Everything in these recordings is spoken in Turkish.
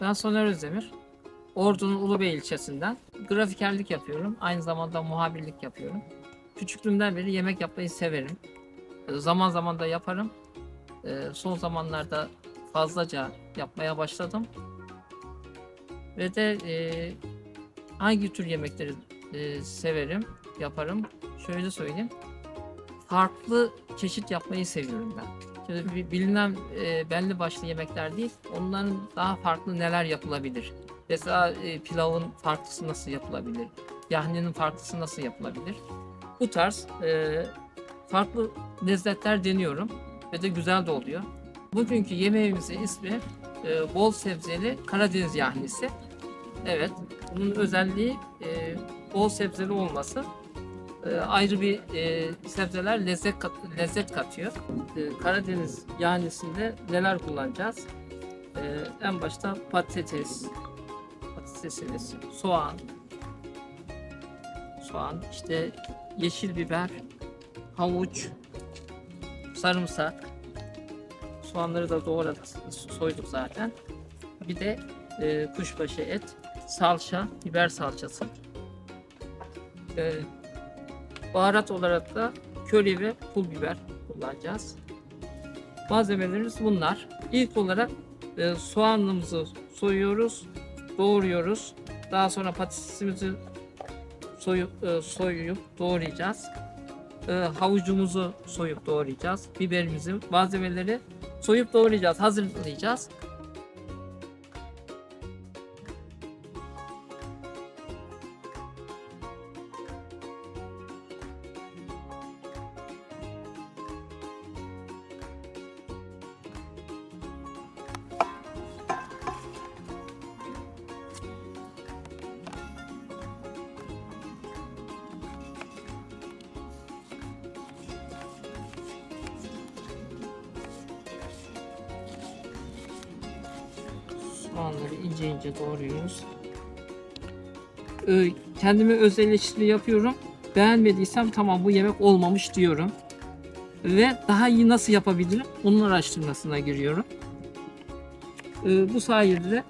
Ben Soner Özdemir. Ordu'nun Ulubey ilçesinden grafikerlik yapıyorum. Aynı zamanda muhabirlik yapıyorum. Küçüklüğümden beri yemek yapmayı severim. Ee, Zaman zaman da yaparım. Ee, Son zamanlarda fazlaca yapmaya başladım. Ve de e, hangi tür yemekleri e, severim, yaparım? Şöyle söyleyeyim. Farklı çeşit yapmayı seviyorum ben. Bir bilinen e, belli başlı yemekler değil, onların daha farklı neler yapılabilir? Mesela e, pilavın farklısı nasıl yapılabilir? Yahninin farklısı nasıl yapılabilir? Bu tarz e, farklı lezzetler deniyorum ve de güzel de oluyor. Bugünkü yemeğimizin ismi e, bol sebzeli Karadeniz yahnisi. Evet, bunun özelliği e, bol sebzeli olması. E, ayrı bir e, sebzeler lezzet kat, lezzet katıyor. E, Karadeniz yahnisinde neler kullanacağız? E, en başta patates, patatesimiz, soğan, soğan, işte yeşil biber, havuç, sarımsak, soğanları da doğradık, soyduk zaten. Bir de e, kuşbaşı et, salça, biber salçası. E, baharat olarak da köri ve pul biber kullanacağız. Malzemelerimiz bunlar. İlk olarak e, soğanımızı soyuyoruz, doğruyoruz. Daha sonra patatesimizi soyup, e, soyup doğrayacağız. E, havucumuzu soyup doğrayacağız. Biberimizi, malzemeleri soyup doğrayacağız, hazırlayacağız. Soğanları ince ince doğruyoruz. Ee, kendime öz eleştiri yapıyorum. Beğenmediysem tamam bu yemek olmamış diyorum. Ve daha iyi nasıl yapabilirim? Onun araştırmasına giriyorum. Ee, bu sayede de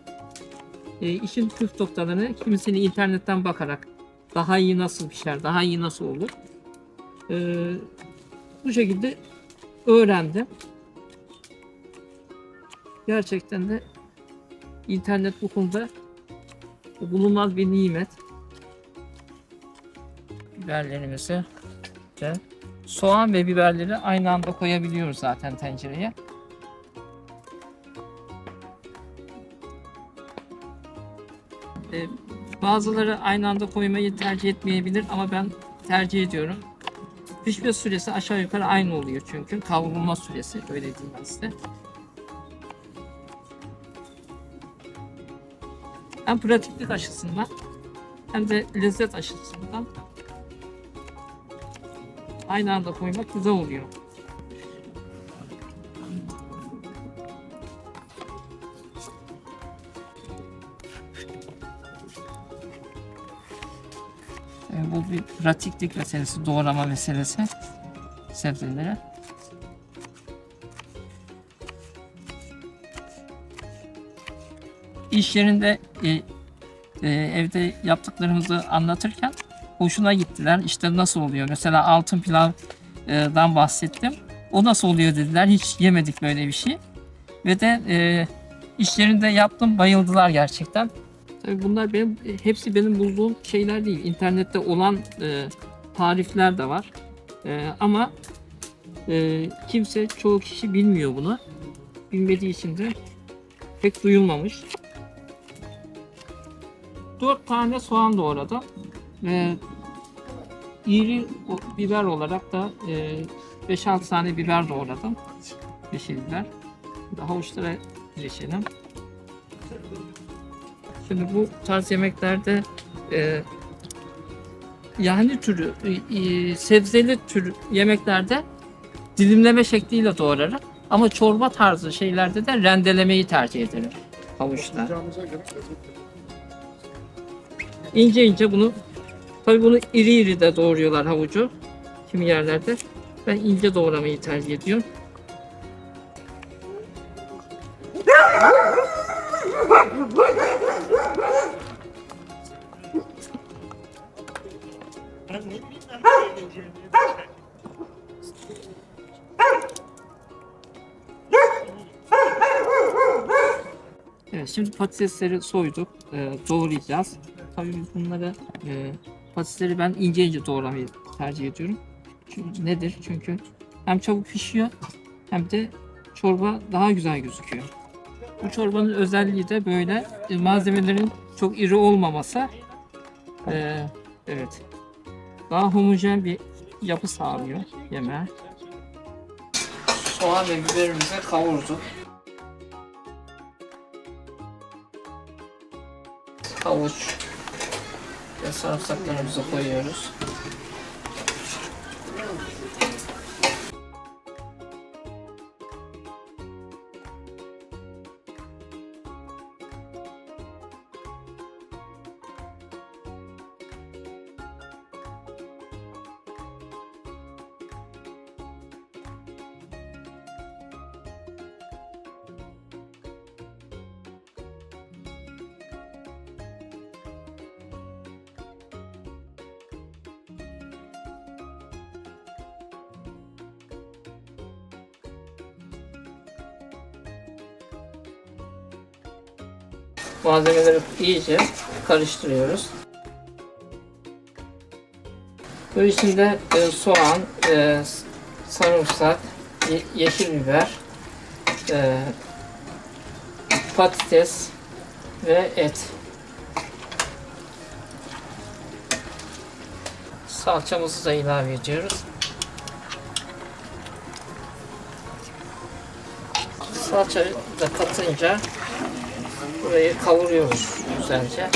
e, işin püf noktalarını kimisini internetten bakarak daha iyi nasıl pişer, daha iyi nasıl olur. Ee, bu şekilde öğrendim. Gerçekten de İnternet bu konuda bulunmaz bir nimet. Biberlerimizi de soğan ve biberleri aynı anda koyabiliyoruz zaten tencereye. Ee, bazıları aynı anda koymayı tercih etmeyebilir ama ben tercih ediyorum. Pişme süresi aşağı yukarı aynı oluyor çünkü kavrulma süresi öyle diyeyim ben size. Hem pratiklik açısından hem de lezzet açısından aynı anda koymak güzel oluyor. Bu bir pratiklik meselesi, doğrama meselesi sebzeleri. İş yerinde e, e, evde yaptıklarımızı anlatırken hoşuna gittiler. İşte nasıl oluyor? Mesela altın pilavdan bahsettim. O nasıl oluyor dediler. Hiç yemedik böyle bir şey. Ve de e, iş yerinde yaptım. Bayıldılar gerçekten. Tabii bunlar benim hepsi benim bulduğum şeyler değil. İnternette olan e, tarifler de var. E, ama e, kimse çoğu kişi bilmiyor bunu. Bilmediği için de pek duyulmamış. 4 tane soğan doğradım. Ve iri biber olarak da e, 5-6 tane biber doğradım. Yeşil biber. Daha havuçlara girişelim. Şimdi bu tarz yemeklerde e, yani türü, e, e, sebzeli tür yemeklerde dilimleme şekliyle doğrarım. Ama çorba tarzı şeylerde de rendelemeyi tercih ederim havuçla. İnce ince bunu tabii bunu iri iri de doğruyorlar havucu kimi yerlerde. Ben ince doğramayı tercih ediyorum. Evet şimdi patatesleri soyduk. Ee, doğrayacağız. Tabii biz bunları e, patatesleri ben ince ince doğramayı tercih ediyorum. Çünkü nedir? Çünkü hem çabuk pişiyor hem de çorba daha güzel gözüküyor. Bu çorbanın özelliği de böyle e, malzemelerin çok iri olmaması. Ee, evet. Daha homojen bir yapı sağlıyor yemeğe. Soğan ve biberimizi kavurduk. havuç sarımsaklarımızı koyuyoruz. Malzemeleri iyice karıştırıyoruz. Bu içinde e, soğan, e, sarımsak, ye- yeşil biber, e, patates ve et. Salçamızı da ilave ediyoruz. Salçayı da katınca burayı kavuruyoruz güzelce.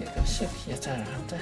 İki kaşık yeter herhalde.